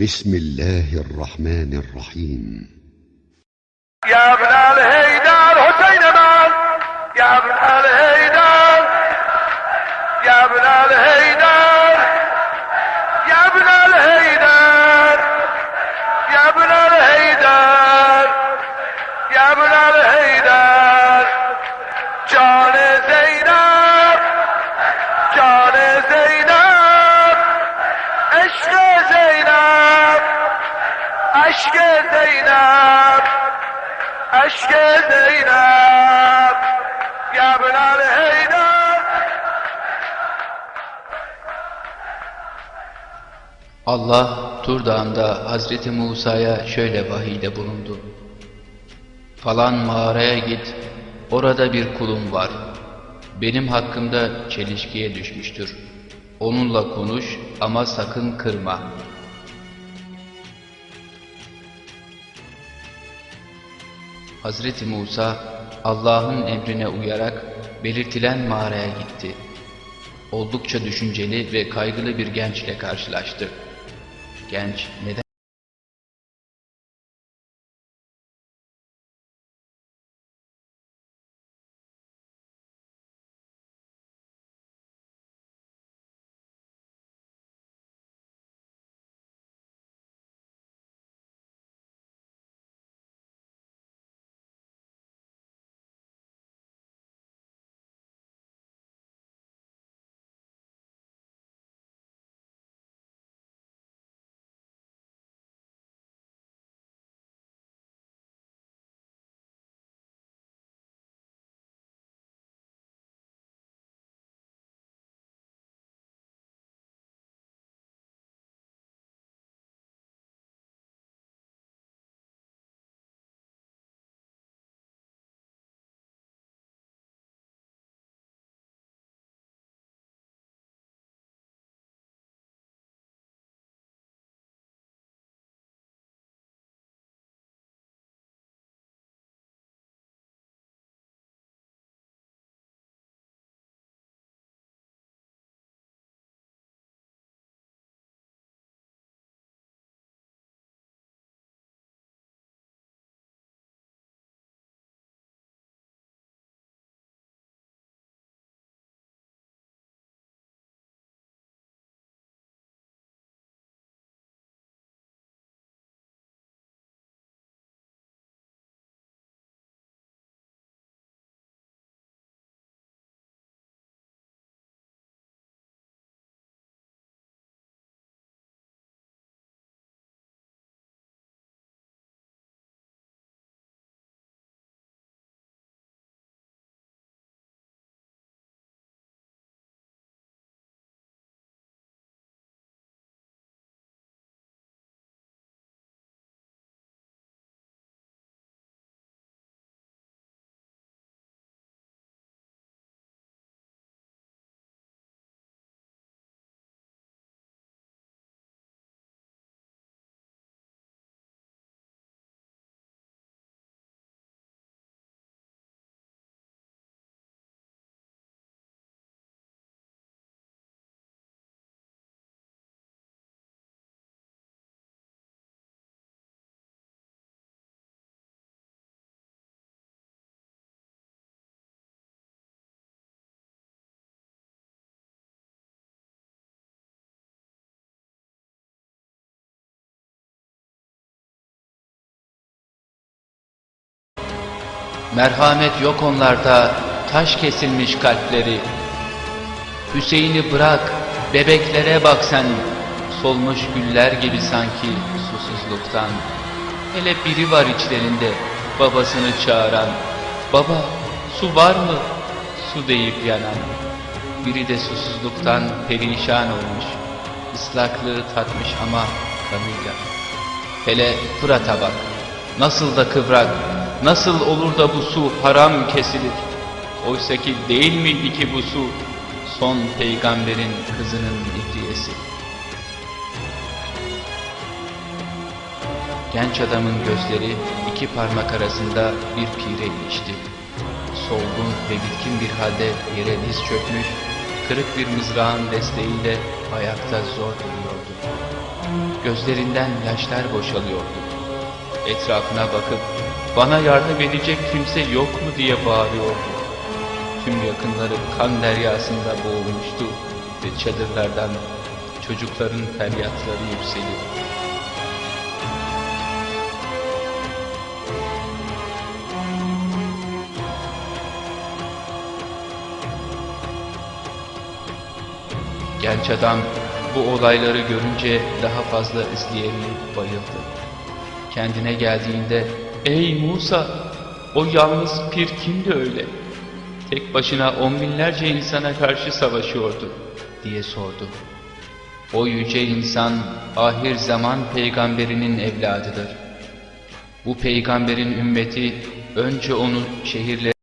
بسم الله الرحمن الرحيم. يا ابن الهيدر حسين مان يا ابن الهيدر يا ابن الهيدر يا ابن الهيدر يا ابن الهيدر يا ابن الهيدر جان Eşke Zeynep, Eşke Zeynep, Ya Bilal Heynep. Allah Tur Dağı'nda Hazreti Musa'ya şöyle vahide bulundu. Falan mağaraya git, orada bir kulum var. Benim hakkımda çelişkiye düşmüştür. Onunla konuş ama sakın kırma.'' Hazreti Musa Allah'ın emrine uyarak belirtilen mağaraya gitti. Oldukça düşünceli ve kaygılı bir gençle karşılaştı. Genç neden Merhamet yok onlarda, taş kesilmiş kalpleri. Hüseyin'i bırak, bebeklere bak sen. Solmuş güller gibi sanki susuzluktan. Hele biri var içlerinde, babasını çağıran. Baba, su var mı? Su deyip yanan. Biri de susuzluktan perişan olmuş. Islaklığı tatmış ama kanıyla. Hele Fırat'a bak. Nasıl da kıvrak, nasıl olur da bu su haram kesilir? Oysa ki değil miydi ki bu su son peygamberin kızının ihriyesi? Genç adamın gözleri iki parmak arasında bir pire ilişti. Solgun ve bitkin bir halde yere diz çökmüş, kırık bir mızrağın desteğiyle ayakta zor duruyordu. gözlerinden yaşlar boşalıyordu. Etrafına bakıp bana yardım edecek kimse yok mu diye bağırıyordu. Tüm yakınları kan deryasında boğulmuştu ve çadırlardan çocukların feryatları yükseliyordu. Genç adam bu olayları görünce daha fazla izleyemeyip bayıldı. Kendine geldiğinde ''Ey Musa, o yalnız pir kimdi öyle? Tek başına on binlerce insana karşı savaşıyordu.'' diye sordu. O yüce insan ahir zaman peygamberinin evladıdır. Bu peygamberin ümmeti önce onu şehirlere